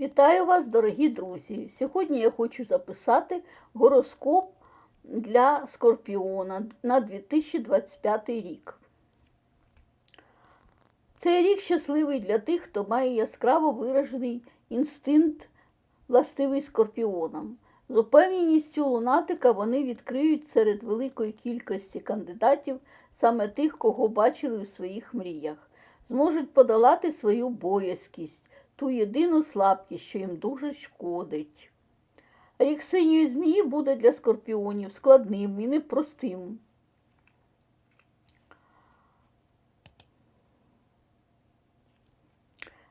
Вітаю вас, дорогі друзі! Сьогодні я хочу записати гороскоп для Скорпіона на 2025 рік. Цей рік щасливий для тих, хто має яскраво виражений інстинкт, властивий скорпіонам. З упевненістю лунатика вони відкриють серед великої кількості кандидатів саме тих, кого бачили у своїх мріях, зможуть подолати свою боязкість, ту єдину слабкість, що їм дуже шкодить. Рік синьої змії буде для скорпіонів складним і непростим. –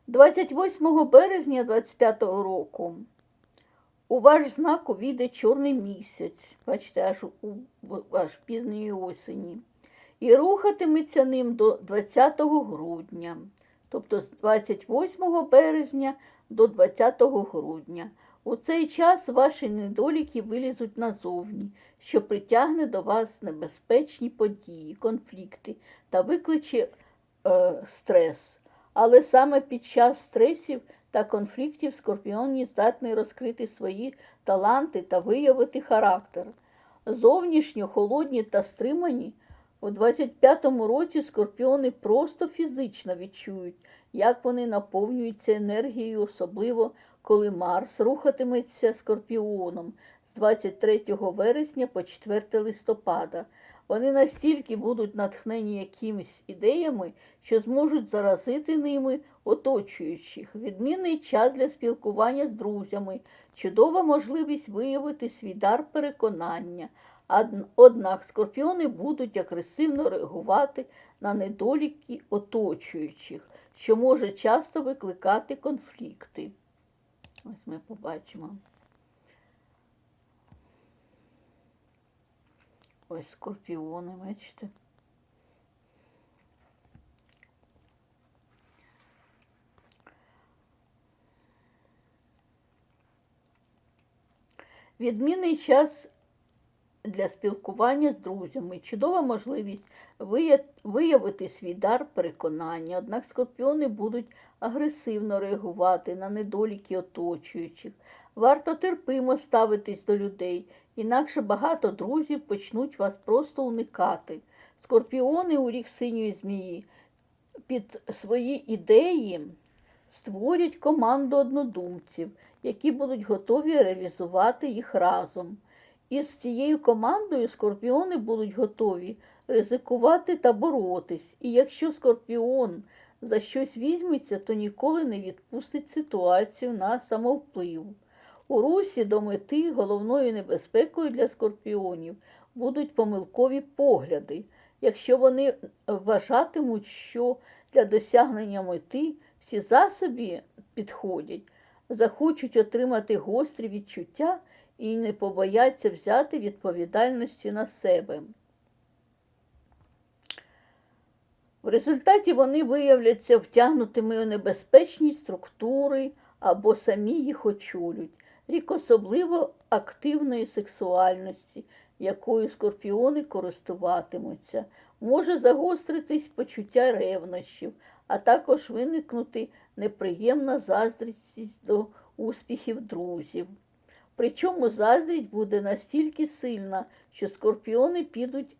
28 березня 25-го року у ваш знак увійде чорний місяць, бачите, аж у аж пізньої осені, і рухатиметься ним до 20 грудня, тобто з 28 березня до 20 грудня. У цей час ваші недоліки вилізуть назовні, що притягне до вас небезпечні події, конфлікти та викличе е, стрес. Але саме під час стресів та конфліктів скорпіоні здатний розкрити свої таланти та виявити характер. Зовнішньо холодні та стримані, у 25-му році скорпіони просто фізично відчують, як вони наповнюються енергією, особливо коли Марс рухатиметься скорпіоном з 23 вересня по 4 листопада. Вони настільки будуть натхнені якимись ідеями, що зможуть заразити ними оточуючих. Відмінний час для спілкування з друзями, чудова можливість виявити свій дар переконання. Однак скорпіони будуть агресивно реагувати на недоліки оточуючих, що може часто викликати конфлікти. Ось ми побачимо. Ось скорпіони, бачите. Відмінний час для спілкування з друзями, чудова можливість виявити свій дар переконання. Однак скорпіони будуть агресивно реагувати на недоліки оточуючих. Варто терпимо ставитись до людей, інакше багато друзів почнуть вас просто уникати. Скорпіони у рік синьої змії під свої ідеї створять команду однодумців, які будуть готові реалізувати їх разом. І з цією командою скорпіони будуть готові ризикувати та боротись. І якщо скорпіон за щось візьметься, то ніколи не відпустить ситуацію на самовплив. У русі до мети головною небезпекою для скорпіонів будуть помилкові погляди. Якщо вони вважатимуть, що для досягнення мети всі засоби підходять, захочуть отримати гострі відчуття і не побояться взяти відповідальності на себе. В результаті вони виявляться втягнутими у небезпечні структури або самі їх очолють. Рік особливо активної сексуальності, якою скорпіони користуватимуться, може загостритись почуття ревнощів, а також виникнути неприємна заздрість до успіхів друзів. Причому заздрість буде настільки сильна, що скорпіони підуть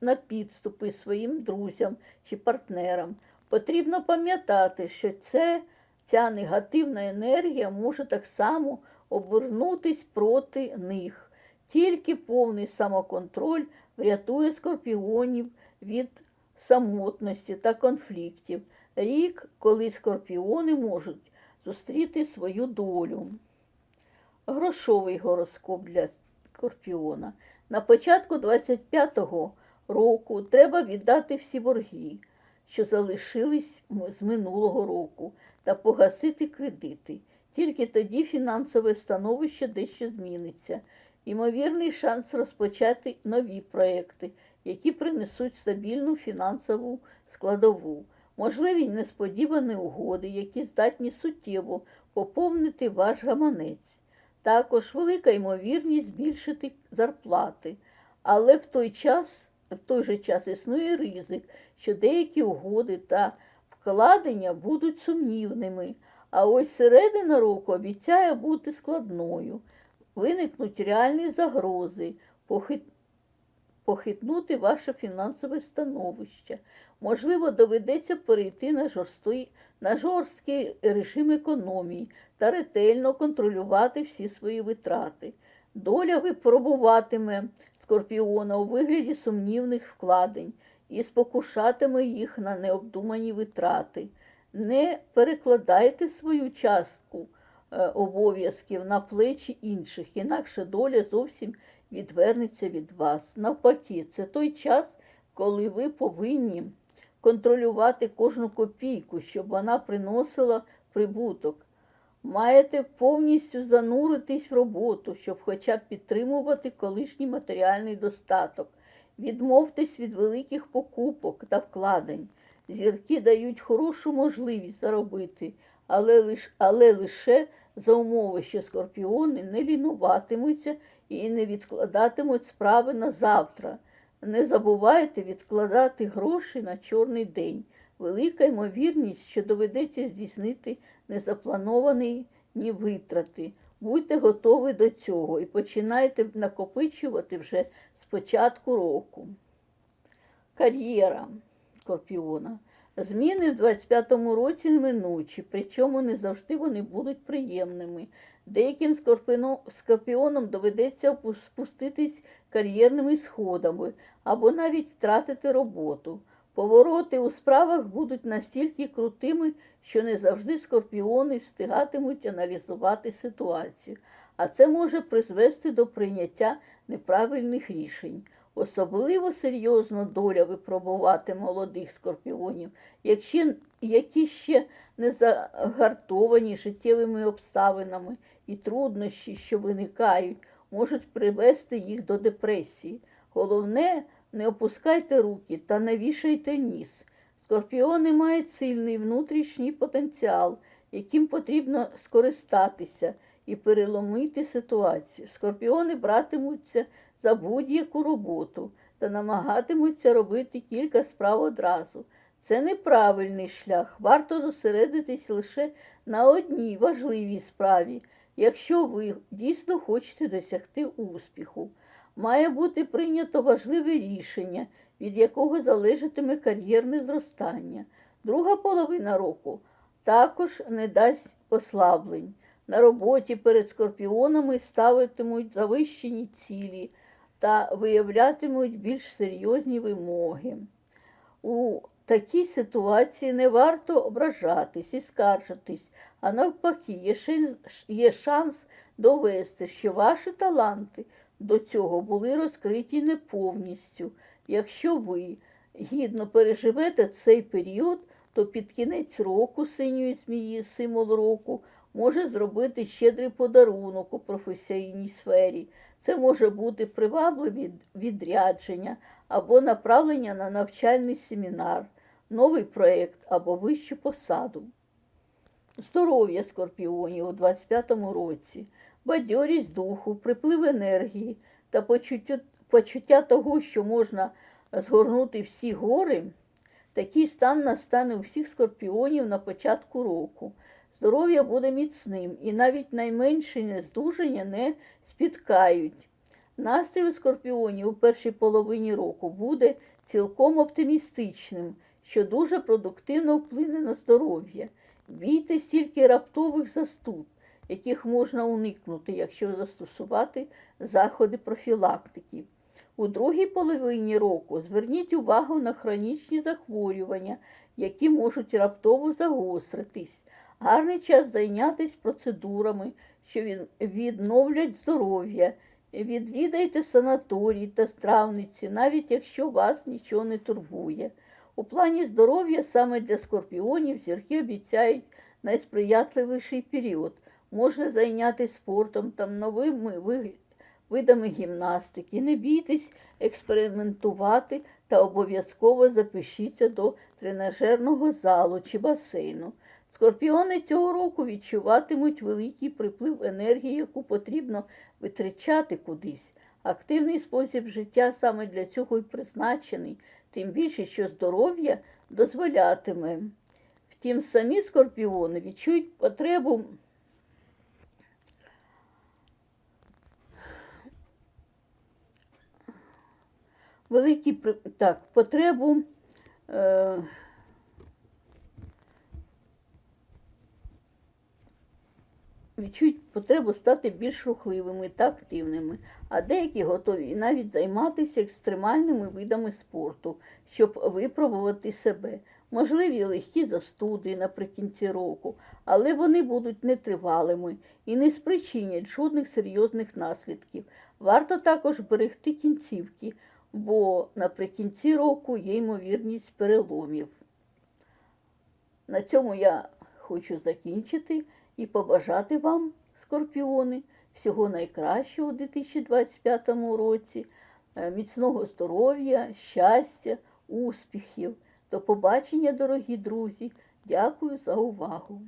на підступи своїм друзям чи партнерам. Потрібно пам'ятати, що це, ця негативна енергія може так само обернутись проти них. Тільки повний самоконтроль врятує скорпіонів від самотності та конфліктів. Рік, коли скорпіони можуть зустріти свою долю. Грошовий гороскоп для скорпіона. На початку 25-го року треба віддати всі борги, що залишились з минулого року, та погасити кредити. Тільки тоді фінансове становище дещо зміниться. Ймовірний шанс розпочати нові проекти, які принесуть стабільну фінансову складову. Можливі несподівані угоди, які здатні суттєво поповнити ваш гаманець. Також велика ймовірність збільшити зарплати. Але в той час, в той же час існує ризик, що деякі угоди та вкладення будуть сумнівними, А ось середина року обіцяє бути складною. Виникнуть реальні загрози. Похитнути ваше фінансове становище. Можливо, доведеться перейти на жорсткий, на жорсткий режим економії та ретельно контролювати всі свої витрати. Доля випробуватиме скорпіона у вигляді сумнівних вкладень і спокушатиме їх на необдумані витрати. Не перекладайте свою частку е, обов'язків на плечі інших, інакше доля зовсім відвернеться від вас. Навпаки, це той час, коли ви повинні контролювати кожну копійку, щоб вона приносила прибуток. Маєте повністю зануритись в роботу, щоб хоча б підтримувати колишній матеріальний достаток. Відмовтесь від великих покупок та вкладень. Зірки дають хорошу можливість заробити, але, лиш, але лише за умови, що скорпіони не лінуватимуться і не відкладатимуть справи на завтра. Не забувайте відкладати гроші на чорний день. Велика ймовірність, що доведеться здійснити незаплановані ні витрати. Будьте готові до цього і починайте накопичувати вже з початку року. Кар'єра Скорпіона. Зміни в 25-му році неминучі, причому не завжди вони будуть приємними. Деяким скорпіонам доведеться спуститись кар'єрними сходами або навіть втратити роботу. Повороти у справах будуть настільки крутими, що не завжди скорпіони встигатимуть аналізувати ситуацію, а це може призвести до прийняття неправильних рішень. Особливо серйозно доля випробувати молодих скорпіонів, які ще не загартовані життєвими обставинами і труднощі, що виникають, можуть привести їх до депресії. Головне, не опускайте руки та не вішайте ніс. Скорпіони мають сильний внутрішній потенціал, яким потрібно скористатися і переломити ситуацію. Скорпіони братимуться за будь-яку роботу та намагатимуться робити кілька справ одразу. Це неправильний шлях. Варто зосередитись лише на одній важливій справі, якщо ви дійсно хочете досягти успіху. Має бути прийнято важливе рішення, від якого залежатиме кар'єрне зростання. Друга половина року також не дасть послаблень. На роботі перед скорпіонами ставитимуть завищені цілі та виявлятимуть більш серйозні вимоги. У такій ситуації не варто ображатись і скаржитись, а навпаки, є шанс, довести, що ваші таланти до цього були розкриті не повністю. Якщо ви гідно переживете цей період, то під кінець року синьої змії, символ року, може зробити щедрий подарунок у професійній сфері. Це може бути привабливі відрядження або направлення на навчальний семінар, новий проєкт або вищу посаду. Здоров'я скорпіонів у 25-му році, бадьорість духу, приплив енергії та почуття, почуття того, що можна згорнути всі гори. Такий стан настане у всіх скорпіонів на початку року. Здоров'я буде міцним і навіть найменші нездужання не спіткають. Настрій у скорпіонів у першій половині року буде цілком оптимістичним, що дуже продуктивно вплине на здоров'я. Бійтесь тільки раптових застуд, яких можна уникнути, якщо застосувати заходи профілактики. У другій половині року зверніть увагу на хронічні захворювання, які можуть раптово загостритись. Гарний час зайнятися процедурами, що відновлять здоров'я. Відвідайте санаторій та стравниці, навіть якщо вас нічого не турбує. У плані здоров'я саме для скорпіонів зірки обіцяють найсприятливіший період. Можна зайнятися спортом там новими видами гімнастики. Не бійтесь експериментувати та обов'язково запишіться до тренажерного залу чи басейну. Скорпіони цього року відчуватимуть великий приплив енергії, яку потрібно витрачати кудись. Активний спосіб життя саме для цього і призначений, тим більше, що здоров'я дозволятиме Втім, самі скорпіони відчують потребу великий так, потребу е, відчують потребу стати більш рухливими та активними, а деякі готові навіть займатися екстремальними видами спорту, щоб випробувати себе. Можливі легкі застуди наприкінці року, але вони будуть нетривалими і не спричинять жодних серйозних наслідків. Варто також берегти кінцівки, бо наприкінці року є ймовірність переломів. На цьому я хочу закінчити і побажати вам, скорпіони, всього найкращого у 2025 році, е, міцного здоров'я, щастя, успіхів. До побачення, дорогі друзі. Дякую за увагу.